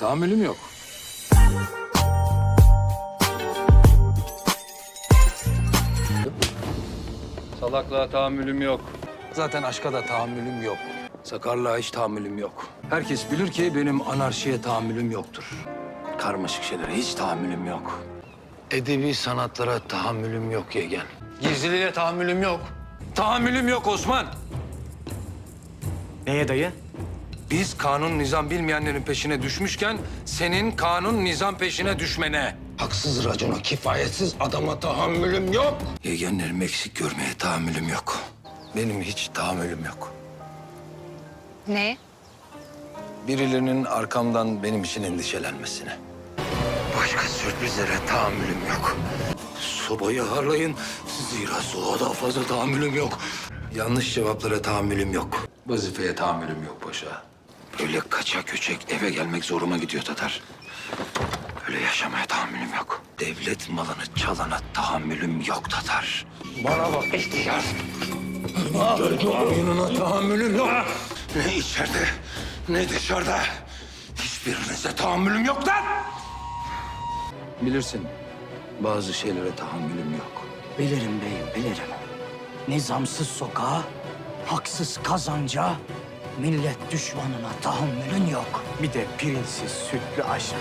Tahammülüm yok. Salaklığa tahammülüm yok. Zaten aşka da tahammülüm yok. Sakarlığa hiç tahammülüm yok. Herkes bilir ki benim anarşiye tahammülüm yoktur. Karmaşık şeylere hiç tahammülüm yok. Edebi sanatlara tahammülüm yok Yegen. Gizliliğe tahammülüm yok. Tahammülüm yok Osman. Neye dayı? Biz kanun nizam bilmeyenlerin peşine düşmüşken senin kanun nizam peşine düşmene. Haksız racona kifayetsiz adama tahammülüm yok. Yegenlerimi eksik görmeye tahammülüm yok. Benim hiç tahammülüm yok. Ne? Birilerinin arkamdan benim için endişelenmesine. Başka sürprizlere tahammülüm yok. Sobayı harlayın. Zira soğuğa daha fazla tahammülüm yok. Yanlış cevaplara tahammülüm yok. Vazifeye tahammülüm yok paşa. Böyle kaçak göçek eve gelmek zoruma gidiyor Tatar. Böyle yaşamaya tahammülüm yok. Devlet malını çalana tahammülüm yok Tatar. Bana bak ihtiyar. Oyununa tahammülüm yok. Ne içeride ne dışarıda. Hiçbirinize tahammülüm yok lan. Bilirsin bazı şeylere tahammülüm yok. Bilirim beyim, bilirim. Nizamsız sokağa, haksız kazanca, millet düşmanına tahammülün yok. Bir de pirinçsiz sütlü aşağı.